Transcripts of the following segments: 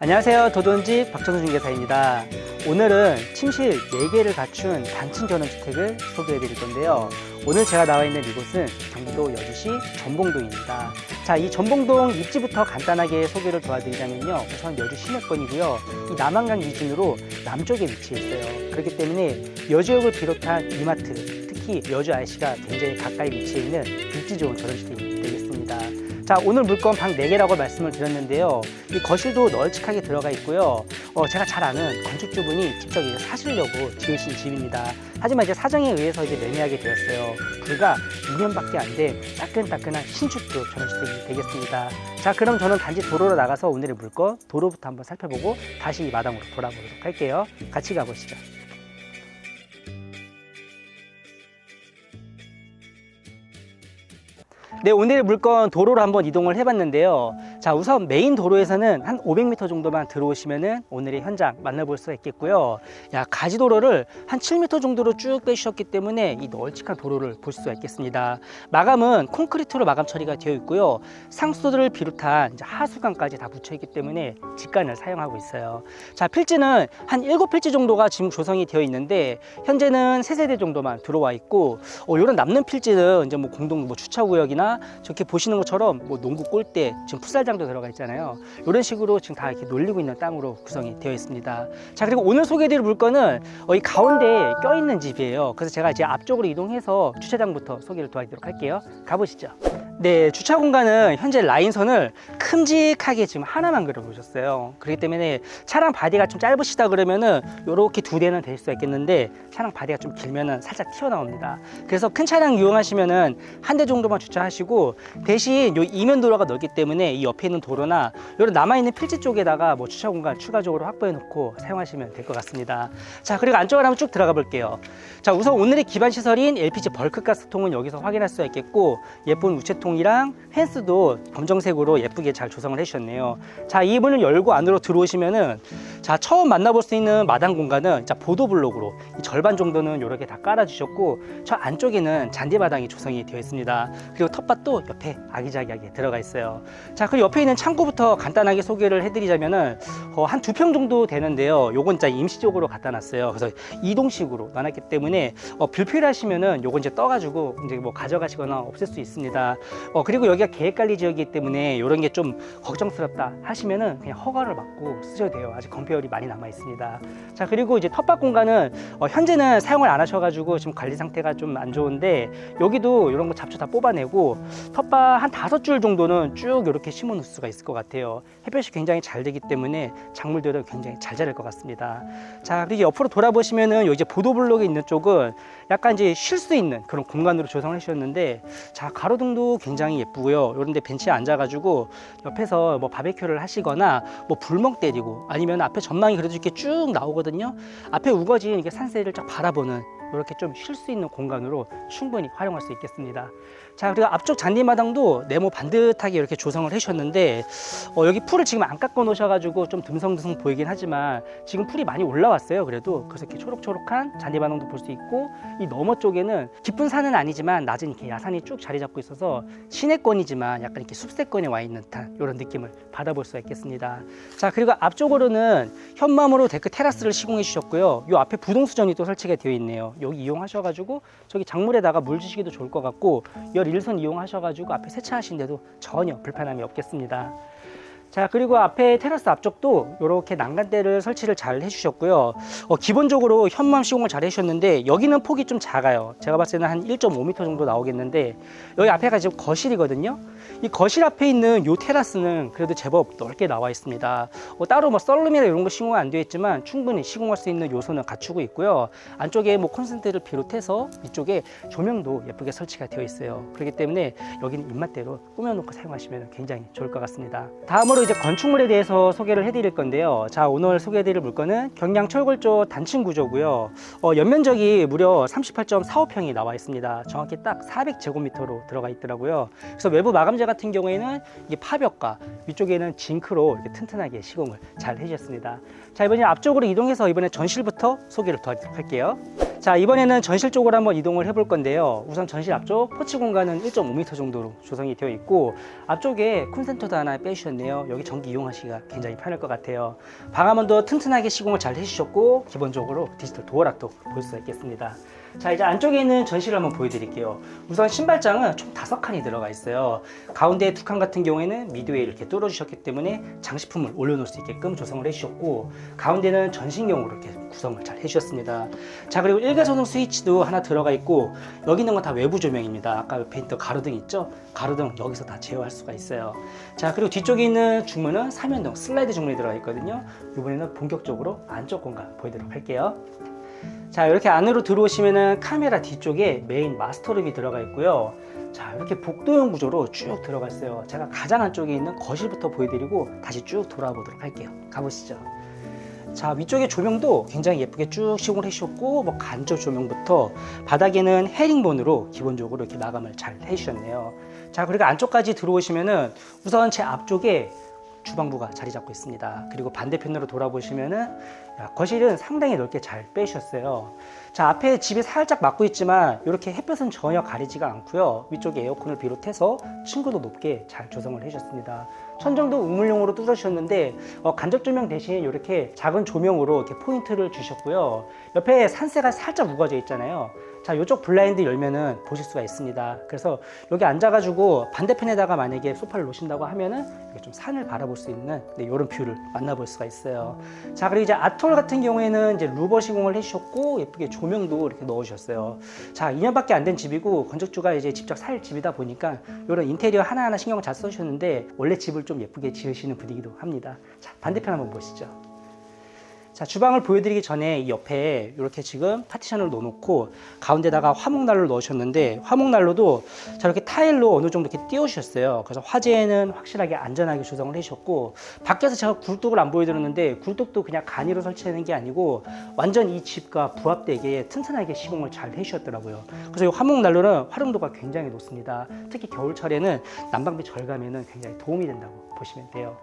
안녕하세요. 도돈집 박천수 중개사입니다. 오늘은 침실 4개를 갖춘 단층 전원주택을 소개해 드릴 건데요. 오늘 제가 나와 있는 이곳은 경기도 여주시 전봉동입니다. 자, 이 전봉동 입지부터 간단하게 소개를 도와드리자면요. 우선 여주 시내권이고요. 이 남한강 기준으로 남쪽에 위치해 있어요. 그렇기 때문에 여주역을 비롯한 이마트, 특히 여주 IC가 굉장히 가까이 위치해 있는 입지 좋은 전원주택이 되겠습니다. 자, 오늘 물건 방 4개라고 말씀을 드렸는데요. 이 거실도 널찍하게 들어가 있고요. 어, 제가 잘 아는 건축주분이 직접 이제 사시려고 지으신 집입니다. 하지만 이제 사정에 의해서 이제 매매하게 되었어요. 불과 2년밖에 안 된 따끈따끈한 신축도 전원주택이 되겠습니다. 자, 그럼 저는 단지 도로로 나가서 오늘의 물건 도로부터 한번 살펴보고 다시 이 마당으로 돌아보도록 할게요. 같이 가보시죠. 네, 오늘의 물건 도로로 한번 이동을 해봤는데요. 자, 우선 메인 도로에서는 한 500m 정도만 들어오시면은 오늘의 현장 만나볼 수가 있겠고요. 야, 가지도로를 한 7m 정도로 쭉 빼주셨기 때문에 이 널찍한 도로를 볼 수가 있겠습니다. 마감은 콘크리트로 마감 처리가 되어 있고요. 상수도를 비롯한 하수관까지 다 붙여 있기 때문에 직관을 사용하고 있어요. 자, 필지는 한 7필지 정도가 지금 조성이 되어 있는데 현재는 3세대 정도만 들어와 있고 어, 이런 남는 필지는 이제 뭐 공동 뭐 주차구역이나 저렇게 보시는 것처럼 뭐 농구 골대 지금 풋살장 도 들어가 있잖아요. 이런 식으로 지금 다 이렇게 놀리고 있는 땅으로 구성이 되어 있습니다. 자 그리고 오늘 소개해드릴 물건은 어, 이 가운데에 껴있는 집이에요. 그래서 제가 이제 앞쪽으로 이동해서 주차장부터 소개를 도와드리도록 할게요. 가보시죠. 네, 주차 공간은 현재 라인선을 큼직하게 지금 하나만 그려보셨어요. 그렇기 때문에 차량 바디가 좀 짧으시다 그러면은 이렇게 두 대는 될 수가 있겠는데 차량 바디가 좀 길면은 살짝 튀어나옵니다. 그래서 큰 차량 이용하시면은 한 대 정도만 주차하시고 대신 요 이면 도로가 넓기 때문에 이 옆에 있는 도로나 이런 남아있는 필지 쪽에다가 뭐 주차 공간 추가적으로 확보해 놓고 사용하시면 될 것 같습니다. 자, 그리고 안쪽으로 한번 쭉 들어가 볼게요. 자, 우선 오늘의 기반 시설인 LPG 벌크 가스통은 여기서 확인할 수가 있겠고 예쁜 우체통 이랑 펜스도 검정색으로 예쁘게 잘 조성을 해주셨네요. 자, 이 문을 열고 안으로 들어오시면은 자, 처음 만나볼 수 있는 마당 공간은 자, 보도 블록으로 이 절반 정도는 이렇게 다 깔아주셨고 저 안쪽에는 잔디마당이 조성이 되어 있습니다. 그리고 텃밭도 옆에 아기자기하게 들어가 있어요. 자, 그 옆에 있는 창고부터 간단하게 소개를 해드리자면은 어, 한 두 평 정도 되는데요. 요건 진짜 임시적으로 갖다 놨어요. 그래서 이동식으로 놔놨기 때문에 어, 불필요하시면은 요건 이제 떠가지고 이제 뭐 가져가시거나 없앨 수 있습니다. 어, 그리고 여기가 계획관리 지역이기 때문에 이런 게 좀 걱정스럽다 하시면은 그냥 허가를 받고 쓰셔도 돼요. 아직 건폐율이 많이 남아 있습니다. 자, 그리고 이제 텃밭 공간은 어, 현재는 사용을 안 하셔가지고 지금 관리 상태가 좀 안 좋은데 여기도 이런 거 잡초 다 뽑아내고 텃밭 한 다섯 줄 정도는 쭉 이렇게 심어 놓을 수가 있을 것 같아요. 햇볕이 굉장히 잘 되기 때문에 작물들은 굉장히 잘 자랄 것 같습니다. 자, 그리고 옆으로 돌아보시면은 요 이제 보도블록에 있는 쪽은 약간 이제 쉴 수 있는 그런 공간으로 조성을 해주셨는데 자, 가로등도 굉장히 예쁘고요. 이런 데 벤치에 앉아가지고 옆에서 뭐 바베큐를 하시거나 뭐 불멍 때리고 아니면 앞에 전망이 그래도 이렇게 쭉 나오거든요. 앞에 우거진 이렇게 산세를 쫙 바라보는 이렇게 좀 쉴 수 있는 공간으로 충분히 활용할 수 있겠습니다. 자, 그리고 앞쪽 잔디마당도 네모 반듯하게 이렇게 조성을 해주셨는데 어, 여기 풀을 지금 안 깎아 놓으셔가지고 좀 듬성듬성 보이긴 하지만 지금 풀이 많이 올라왔어요. 그래도 그래서 이렇게 초록초록한 잔디마당도 볼 수 있고 이 너머 쪽에는 깊은 산은 아니지만 낮은 이렇게 야산이 쭉 자리 잡고 있어서 시내권이지만 약간 이렇게 숲세권에 와 있는 듯한 이런 느낌을 받아볼 수가 있겠습니다. 자, 그리고 앞쪽으로는 현맘으로 데크 테라스를 시공해 주셨고요. 이 앞에 부동수전이 또 설치가 되어 있네요. 여기 이용하셔가지고 저기 작물에다가 물 주시기도 좋을 것 같고 열 일선 이용하셔가지고 앞에 세차하시는데도 전혀 불편함이 없겠습니다. 자 그리고 앞에 테라스 앞쪽도 이렇게 난간대를 설치를 잘 해주셨고요. 어, 기본적으로 현맘 시공을 잘 해주셨는데 여기는 폭이 좀 작아요. 제가 봤을 때는 한 1.5m 정도 나오겠는데 여기 앞에가 지금 거실이거든요. 이 거실 앞에 있는 이 테라스는 그래도 제법 넓게 나와 있습니다. 어, 따로 뭐 썰룸이나 이런 거 시공은 안 되어 있지만 충분히 시공할 수 있는 요소는 갖추고 있고요. 안쪽에 뭐 콘센트를 비롯해서 이쪽에 조명도 예쁘게 설치가 되어 있어요. 그렇기 때문에 여기는 입맛대로 꾸며놓고 사용하시면 굉장히 좋을 것 같습니다. 다음으로 이제 건축물에 대해서 소개를 해드릴 건데요. 자 오늘 소개해드릴 물건은 경량 철골조 단층 구조고요. 어, 연면적이 무려 38.45평이 나와 있습니다. 정확히 딱 400제곱미터로 들어가 있더라고요. 그래서 외부 마감재 같은 경우에는 이게 파벽과 위쪽에는 징크로 튼튼하게 시공을 잘 해주셨습니다. 자 이번에 앞쪽으로 이동해서 이번에 전실부터 소개를 도와드리도록 할게요 자 이번에는 전실 쪽으로 한번 이동을 해볼 건데요. 우선 전실 앞쪽 포치 공간은 1.5m 정도로 조성이 되어 있고 앞쪽에 콘센터도 하나 빼주셨네요. 여기 전기 이용하시기가 굉장히 편할 것 같아요. 방화문도 튼튼하게 시공을 잘 해주셨고 기본적으로 디지털 도어락도 볼 수가 있겠습니다 자 이제 안쪽에 있는 전실을 한번 보여드릴게요. 우선 신발장은 총 다섯 칸이 들어가 있어요. 가운데 두 칸 같은 경우에는 미드웨이 이렇게 뚫어주셨기 때문에 장식품을 올려놓을 수 있게끔 조성을 해주셨고 가운데는 전신경으로 이렇게 구성을 잘 해주셨습니다. 자 그리고 일가소등 스위치도 하나 들어가 있고 여기 있는 건 다 외부 조명입니다. 아까 옆에 있던 가로등 있죠? 가로등 여기서 다 제어할 수가 있어요. 자 그리고 뒤쪽에 있는 중문은 삼연동 슬라이드 중문이 들어가 있거든요. 이번에는 본격적으로 안쪽 공간 보여드리도록 할게요 자 이렇게 안으로 들어오시면은 카메라 뒤쪽에 메인 마스터룸이 들어가 있고요. 자 이렇게 복도형 구조로 쭉 들어가 있어요. 제가 가장 안쪽에 있는 거실부터 보여드리고 다시 쭉 돌아보도록 할게요. 가보시죠. 자 위쪽에 조명도 굉장히 예쁘게 쭉 시공을 해주셨고 뭐 간접 조명부터 바닥에는 헤링본으로 기본적으로 이렇게 마감을 잘 해주셨네요. 자 그리고 안쪽까지 들어오시면은 우선 제 앞쪽에 주방부가 자리 잡고 있습니다. 그리고 반대편으로 돌아보시면은 야, 거실은 상당히 넓게 잘 빼주셨어요. 자 앞에 집이 살짝 막고 있지만 이렇게 햇볕은 전혀 가리지가 않고요. 위쪽에 에어컨을 비롯해서 층고도 높게 잘 조성을 해주셨습니다. 천정도 우물용으로 뚫어주셨는데 어, 간접 조명 대신 이렇게 작은 조명으로 이렇게 포인트를 주셨고요. 옆에 산세가 살짝 우거져 있잖아요. 자, 이쪽 블라인드 열면은 보실 수가 있습니다. 그래서 여기 앉아가지고 반대편에다가 만약에 소파를 놓으신다고 하면은 이렇게 좀 산을 바라볼 수 있는 네, 이런 뷰를 만나볼 수가 있어요. 자, 그리고 이제 아톨 같은 경우에는 이제 루버 시공을 해주셨고 예쁘게 조명도 이렇게 넣어주셨어요. 자, 2년밖에 안 된 집이고 건축주가 이제 직접 살 집이다 보니까 이런 인테리어 하나하나 신경 잘 써주셨는데 원래 집을 좀 예쁘게 지으시는 분이기도 합니다. 자, 반대편 한번 보시죠. 자, 주방을 보여드리기 전에 이 옆에 이렇게 지금 파티션을 넣어놓고 가운데다가 화목난로를 넣으셨는데 화목난로도 자, 이렇게 타일로 어느 정도 이렇게 띄워주셨어요. 그래서 화재는 확실하게 안전하게 조성을 해주셨고 밖에서 제가 굴뚝을 안 보여드렸는데 굴뚝도 그냥 간이로 설치하는 게 아니고 완전 이 집과 부합되게 튼튼하게 시공을 잘 해주셨더라고요. 그래서 이 화목난로는 활용도가 굉장히 높습니다. 특히 겨울철에는 난방비 절감에는 굉장히 도움이 된다고 보시면 돼요.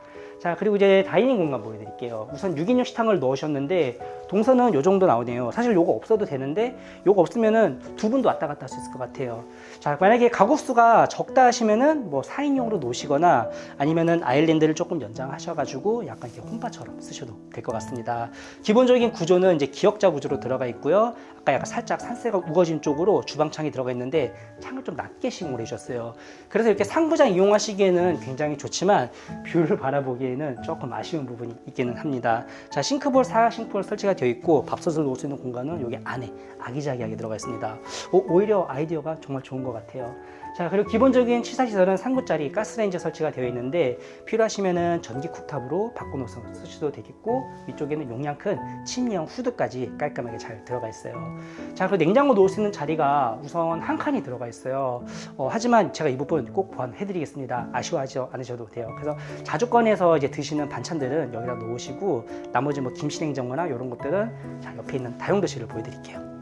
자 그리고 이제 다이닝 공간 보여드릴게요. 우선 6인용 식탁을 넣으셨는데 동선은 요 정도 나오네요. 사실 요거 없어도 되는데 요거 없으면은 두 분도 왔다 갔다 할 수 있을 것 같아요. 자 만약에 가구 수가 적다 하시면은 뭐 4인용으로 놓으시거나 아니면은 아일랜드를 조금 연장하셔가지고 약간 이렇게 홈파처럼 쓰셔도 될 것 같습니다. 기본적인 구조는 이제 기역자 구조로 들어가 있고요. 아까 약간 살짝 산세가 우거진 쪽으로 주방창이 들어가 있는데 창을 좀 낮게 시공을 해주셨어요. 그래서 이렇게 상부장 이용하시기에는 굉장히 좋지만 뷰를 바라보기에는 조금 아쉬운 부분이 있기는 합니다. 자, 싱크볼, 사각 싱크볼 설치가 되어 있고 밥솥을 놓을 수 있는 공간은 여기 안에 아기자기하게 들어가 있습니다. 오, 오히려 아이디어가 정말 좋은 것 같아요. 자, 그리고 기본적인 취사시설은 3구짜리 가스레인지 설치가 되어 있는데 필요하시면은 전기 쿡탑으로 바꿔놓아서 쓰셔도 되겠고 위쪽에는 용량 큰 침리형 후드까지 깔끔하게 잘 들어가 있어요. 자, 그리고 냉장고 놓을 수 있는 자리가 우선 한 칸이 들어가 있어요. 어, 하지만 제가 이 부분 꼭 보완해 드리겠습니다. 아쉬워하지 않으셔도 돼요. 그래서 자주권에서 이제 드시는 반찬들은 여기다 놓으시고 나머지 뭐 김치 냉장고나 이런 것들은 자, 옆에 있는 다용도실을 보여드릴게요.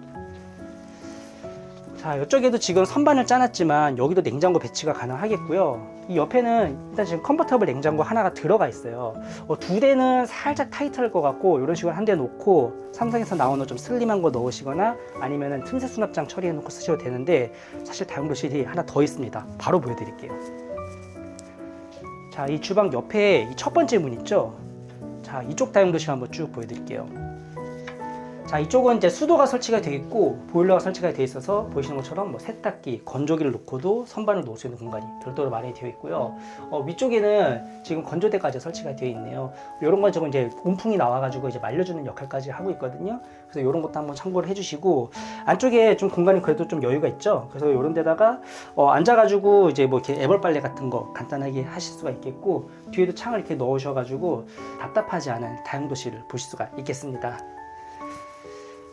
자, 이쪽에도 지금 선반을 짜놨지만 여기도 냉장고 배치가 가능하겠고요. 이 옆에는 일단 지금 컨버터블 냉장고 하나가 들어가 있어요. 어, 두 대는 살짝 타이트할 것 같고 이런 식으로 한 대 놓고 삼성에서 나오는 좀 슬림한 거 넣으시거나 아니면은 틈새 수납장 처리해 놓고 쓰셔도 되는데 사실 다용도실이 하나 더 있습니다. 바로 보여드릴게요. 자, 이 주방 옆에 이 첫 번째 문 있죠? 자, 이쪽 다용도실 한번 쭉 보여드릴게요. 자 이쪽은 이제 수도가 설치가 되어 있고 보일러가 설치가 되어 있어서 보시는 것처럼 뭐 세탁기, 건조기를 놓고도 선반을 놓을 수 있는 공간이 별도로 마련이 되어 있고요. 어, 위쪽에는 지금 건조대까지 설치가 되어 있네요. 이런 건 지금 이제 온풍이 나와가지고 이제 말려주는 역할까지 하고 있거든요. 그래서 이런 것도 한번 참고를 해주시고 안쪽에 좀 공간이 그래도 좀 여유가 있죠. 그래서 이런 데다가 어, 앉아가지고 이제 뭐 이렇게 애벌 빨래 같은 거 간단하게 하실 수가 있겠고 뒤에도 창을 이렇게 넣으셔가지고 답답하지 않은 다용도실을 보실 수가 있겠습니다.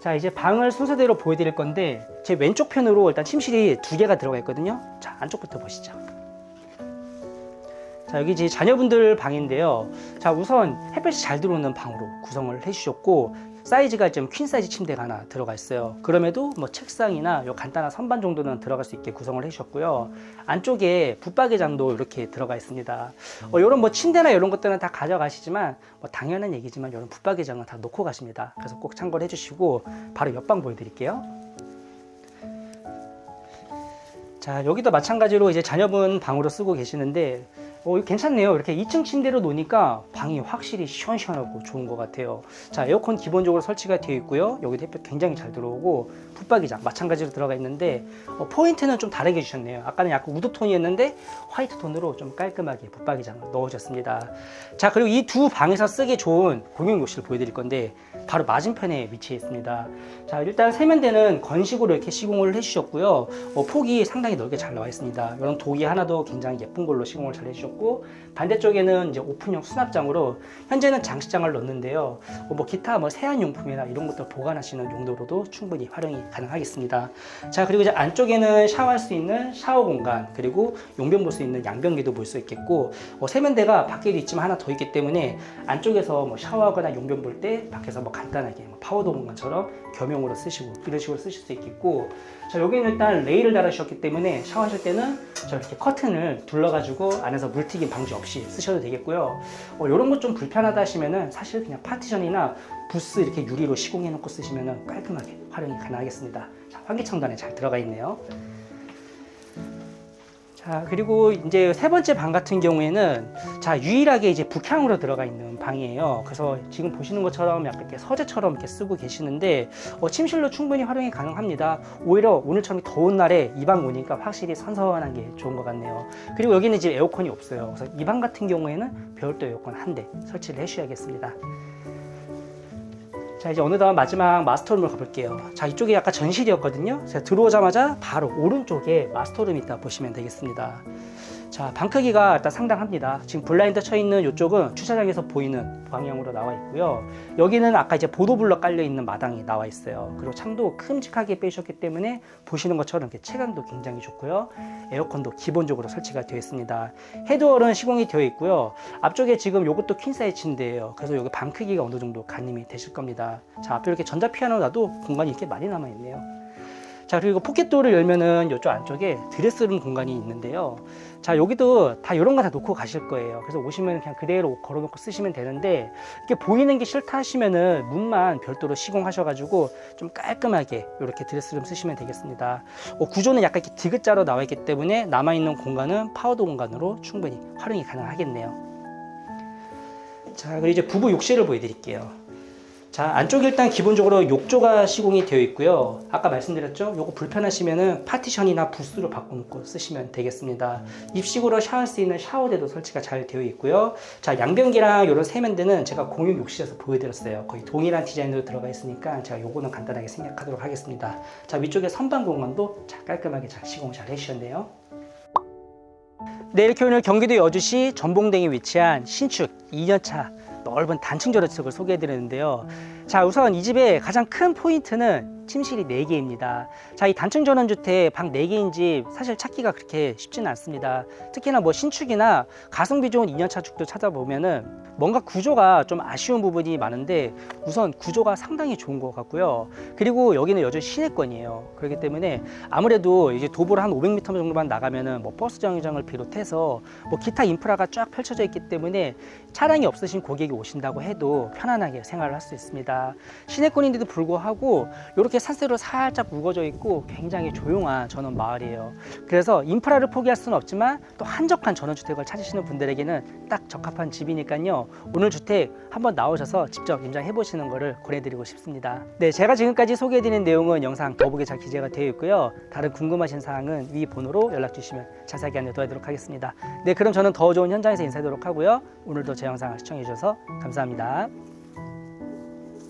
자 이제 방을 순서대로 보여드릴 건데 제 왼쪽 편으로 일단 침실이 두 개가 들어가 있거든요. 자 안쪽부터 보시죠. 자 여기 이제 자녀분들 방인데요. 자 우선 햇볕이 잘 들어오는 방으로 구성을 해주셨고 사이즈가 좀퀸 사이즈 침대가 하나 들어가 있어요. 그럼에도 뭐 책상이나 요 간단한 선반 정도는 들어갈 수 있게 구성을 해주셨고요. 안쪽에 붙박이장도 이렇게 들어가 있습니다. 어, 이런 뭐 침대나 이런 것들은 다 가져가시지만 뭐 당연한 얘기지만 이런 붙박이장은 다 놓고 가십니다. 그래서 꼭 참고를 해주시고 바로 옆방 보여드릴게요. 자 여기도 마찬가지로 이제 자녀분 방으로 쓰고 계시는데 어, 괜찮네요. 이렇게 2층 침대로 놓으니까 방이 확실히 시원시원하고 좋은 것 같아요. 자, 에어컨 기본적으로 설치가 되어 있고요. 여기도 햇볕 굉장히 잘 들어오고 붙박이장 마찬가지로 들어가 있는데 어, 포인트는 좀 다르게 주셨네요. 아까는 약간 우드 톤이었는데 화이트 톤으로 좀 깔끔하게 붙박이장을 넣어주셨습니다. 자, 그리고 이 두 방에서 쓰기 좋은 공용 욕실 보여드릴 건데 바로 맞은편에 위치해 있습니다. 자, 일단 세면대는 건식으로 이렇게 시공을 해주셨고요. 어, 폭이 상당히 넓게 잘 나와 있습니다. 이런 독이 하나도 굉장히 예쁜 걸로 시공을 잘 해주셨고 반대쪽에는 이제 오픈형 수납장으로 현재는 장식장을 넣는데요. 어, 뭐 기타 뭐 세안용품이나 이런 것들 보관하시는 용도로도 충분히 활용이 가능하겠습니다. 자 그리고 이제 안쪽에는 샤워할 수 있는 샤워 공간 그리고 용변 볼 수 있는 양변기도 볼 수 있겠고 어, 세면대가 밖에도 있지만 하나 더 있기 때문에 안쪽에서 뭐 샤워하거나 용변 볼 때 밖에서 뭐 간단하게 뭐 파우더 공간처럼 겸용으로 쓰시고 이런 식으로 쓰실 수 있겠고 자 여기는 일단 레일을 달아주셨기 때문에 샤워하실 때는 저렇게 커튼을 둘러가지고 안에서 물튀김 방지 없이 쓰셔도 되겠고요. 어, 이런 것 좀 불편하다 하시면은 사실 그냥 파티션이나 부스 이렇게 유리로 시공해 놓고 쓰시면은 깔끔하게 활용이 가능하겠습니다. 자 환기창도 안에 잘 들어가 있네요 자 그리고 이제 세 번째 방 같은 경우에는 자 유일하게 이제 북향으로 들어가 있는 방이에요. 그래서 지금 보시는 것처럼 약간 이렇게 서재처럼 이렇게 쓰고 계시는데 어, 침실로 충분히 활용이 가능합니다. 오히려 오늘처럼 더운 날에 이 방 오니까 확실히 선선한 게 좋은 것 같네요. 그리고 여기는 이제 에어컨이 없어요. 그래서 이 방 같은 경우에는 별도 에어컨 한 대 설치를 해주셔야겠습니다. 자 이제 어느덧 마지막 마스터룸을 가볼게요. 자 이쪽이 아까 전실이었거든요. 제가 들어오자마자 바로 오른쪽에 마스터룸이 있다 보시면 되겠습니다 자 방 크기가 일단 상당합니다. 지금 블라인드 쳐 있는 이쪽은 주차장에서 보이는 방향으로 나와 있고요. 여기는 아까 이제 보도블럭 깔려 있는 마당이 나와 있어요. 그리고 창도 큼직하게 빼주셨기 때문에 보시는 것처럼 이렇게 체감도 굉장히 좋고요. 에어컨도 기본적으로 설치가 되어 있습니다. 헤드월은 시공이 되어 있고요. 앞쪽에 지금 이것도 퀸 사이즈 침대예요. 그래서 여기 방 크기가 어느 정도 가늠이 되실 겁니다. 자 앞에 이렇게 전자 피아노 놔도 공간이 이렇게 많이 남아 있네요. 자 그리고 포켓도어를 열면은 이쪽 안쪽에 드레스룸 공간이 있는데요 자 여기도 다 이런 거 다 놓고 가실 거예요. 그래서 오시면 그냥 그대로 걸어놓고 쓰시면 되는데 이렇게 보이는 게 싫다 하시면은 문만 별도로 시공하셔 가지고 좀 깔끔하게 이렇게 드레스룸 쓰시면 되겠습니다. 어, 구조는 약간 이렇게 디귿자로 나와 있기 때문에 남아있는 공간은 파우더 공간으로 충분히 활용이 가능하겠네요. 자 그리고 이제 부부 욕실을 보여드릴게요 자 안쪽에 일단 기본적으로 욕조가 시공이 되어 있고요. 아까 말씀드렸죠? 요거 불편하시면은 파티션이나 부스로 바꿔놓고 쓰시면 되겠습니다. 입식으로 샤워할 수 있는 샤워대도 설치가 잘 되어 있고요. 자 양변기랑 이런 세면대는 제가 공용 욕실에서 보여드렸어요. 거의 동일한 디자인으로 들어가 있으니까 제가 요거는 간단하게 생략하도록 하겠습니다. 자 위쪽에 선반 공간도 잘 깔끔하게 잘 시공 잘 해주셨네요. 네, 이렇게 오늘 경기도 여주시 전봉동에 위치한 신축 2년차 넓은 단층 저주택을 소개해 드렸는데요. 자, 우선 이 집의 가장 큰 포인트는 침실이 4개입니다. 자, 이 단층 전원주택 방 4개인 집 사실 찾기가 그렇게 쉽지는 않습니다. 특히나 뭐 신축이나 가성비 좋은 2년차 축도 찾아보면은 뭔가 구조가 좀 아쉬운 부분이 많은데 우선 구조가 상당히 좋은 것 같고요. 그리고 여기는 여전히 시내권이에요. 그렇기 때문에 아무래도 이제 도보를 한 500m 정도만 나가면은 뭐 버스 정류장을 비롯해서 뭐 기타 인프라가 쫙 펼쳐져 있기 때문에 차량이 없으신 고객이 오신다고 해도 편안하게 생활을 할 수 있습니다. 시내권인데도 불구하고 이렇게 산세로 살짝 우거져 있고 굉장히 조용한 전원 마을이에요. 그래서 인프라를 포기할 수는 없지만 또 한적한 전원주택을 찾으시는 분들에게는 딱 적합한 집이니까요. 오늘 주택 한번 나오셔서 직접 임장해 보시는 것을 권해드리고 싶습니다. 네, 제가 지금까지 소개해드린 내용은 영상 더보기에 잘 기재가 되어 있고요. 다른 궁금하신 사항은 위 번호로 연락 주시면 자세하게 안내 도와드리도록 하겠습니다. 네, 그럼 저는 더 좋은 현장에서 인사드리도록 하고요. 오늘도 제 영상을 시청해 주셔서 감사합니다.